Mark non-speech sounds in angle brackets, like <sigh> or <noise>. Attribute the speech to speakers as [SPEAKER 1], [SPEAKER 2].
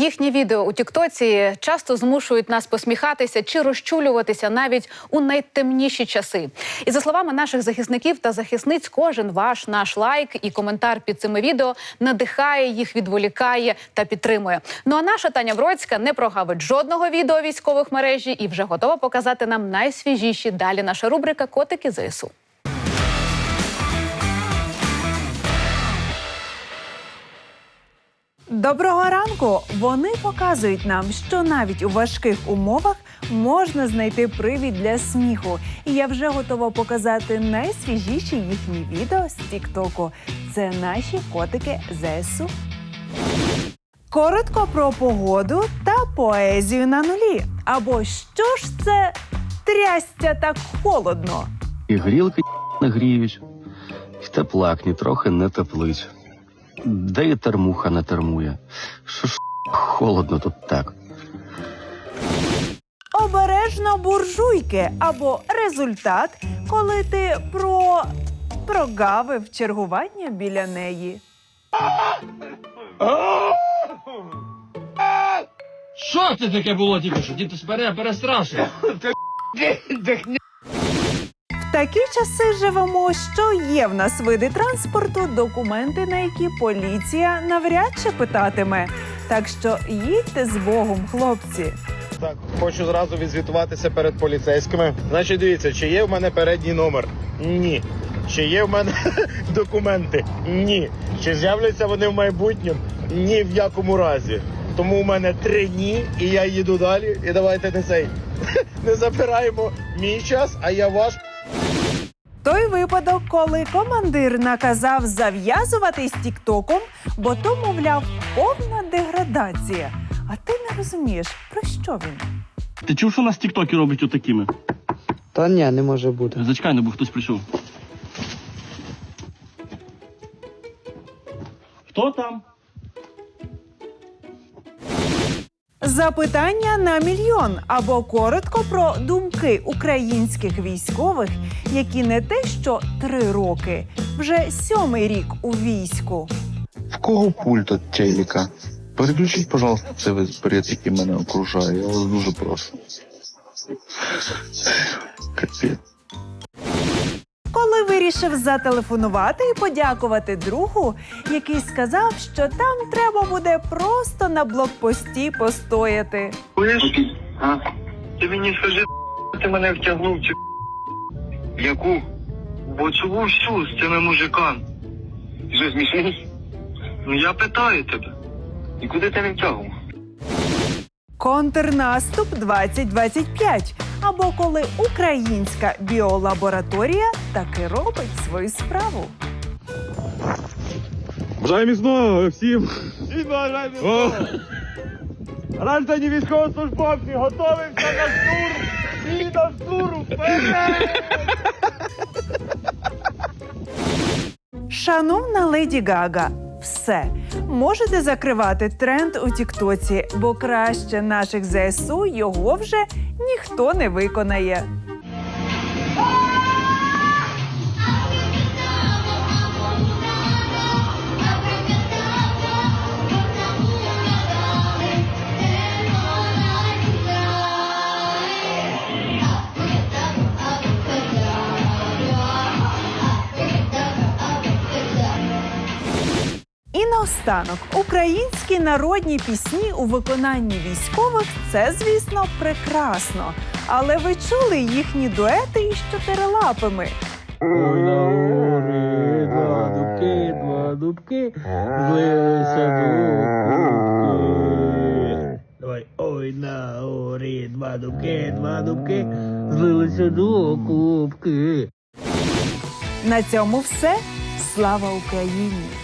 [SPEAKER 1] Їхні відео у Тіктоці часто змушують нас посміхатися чи розчулюватися навіть у найтемніші часи. І за словами наших захисників та захисниць, кожен ваш наш лайк і коментар під цими відео надихає їх, відволікає та підтримує. Ну а наша Таня Бродська не прогавить жодного відео військових мережі і вже готова показати нам найсвіжіші. Далі наша рубрика Котики ЗСУ.
[SPEAKER 2] Доброго ранку! Вони показують нам, що навіть у важких умовах можна знайти привід для сміху. І я вже готова показати найсвіжіші їхні відео з Тіктоку. Це наші котики ЗСУ. Коротко про погоду та поезію на нулі. Або що ж це трястя так холодно?
[SPEAKER 3] І грілки не гріють, і теплак ні трохи не теплить. Де і термуха не термує. Що ж холодно тут так.
[SPEAKER 2] Обережно буржуйки або результат, коли ти про прогавив чергування біля неї.
[SPEAKER 4] Що це таке було тільки що? Діти спере перестрашив. <laughs>
[SPEAKER 2] Такі часи живемо, що є в нас види транспорту, документи, на які поліція навряд чи питатиме. Так що їдьте з Богом, хлопці.
[SPEAKER 5] Так, хочу зразу відзвітуватися перед поліцейськими. Значить, дивіться, чи є в мене передній номер? Ні. Чи є в мене <laughs> документи? Ні. Чи з'являться вони в майбутньому? Ні в якому разі. Тому у мене три ні, і я їду далі. І давайте не цей. <laughs> Не забираємо мій час, а я ваш.
[SPEAKER 2] Той випадок, коли командир наказав зав'язувати з Тіктоком, бо то, мовляв, повна деградація. А ти не розумієш, про що він?
[SPEAKER 6] Ти чув, що нас тіктоки роблять отакими?
[SPEAKER 7] Та ні, не може бути.
[SPEAKER 6] Зачекай, не бо хтось прийшов. Хто там?
[SPEAKER 2] Запитання на мільйон або коротко про думки українських військових, які не те, що три роки, вже сьомий рік у війську.
[SPEAKER 8] В кого пульт от телека? Переключіть, пожалуйста, цей безпорядок, який мене окружає. Я вас дуже прошу. Капець.
[SPEAKER 2] Коли вирішив зателефонувати і подякувати другу, який сказав, що там треба буде просто на блокпості постояти.
[SPEAKER 9] А? Ти мені скажи, ти мене втягнув чи яку? Бо цю всю з цими мужиками. Що смішний? Ну я питаю тебе. І куди ти не втягнув?
[SPEAKER 2] Контрнаступ 2025 або коли українська біолабораторія таки робить свою справу.
[SPEAKER 5] Бажаю міцного всім. О! Ранtaні військовослужбовці, готовимося на штурм! І на штурм! Вперед!
[SPEAKER 2] Шановна леді Гага, все можете закривати тренд у Тіктоці, бо краще наших ЗСУ його вже ніхто не виконає. Наостанок, українські народні пісні у виконанні військових це, звісно, прекрасно. Але ви чули їхні дуети із чотирилапими?
[SPEAKER 4] Ой, на гори, два дубки, два дубки, злилися дубки. Давай, ой, на горі, два дубки, два дубки, злилися до кубки.
[SPEAKER 2] На цьому все. Слава Україні!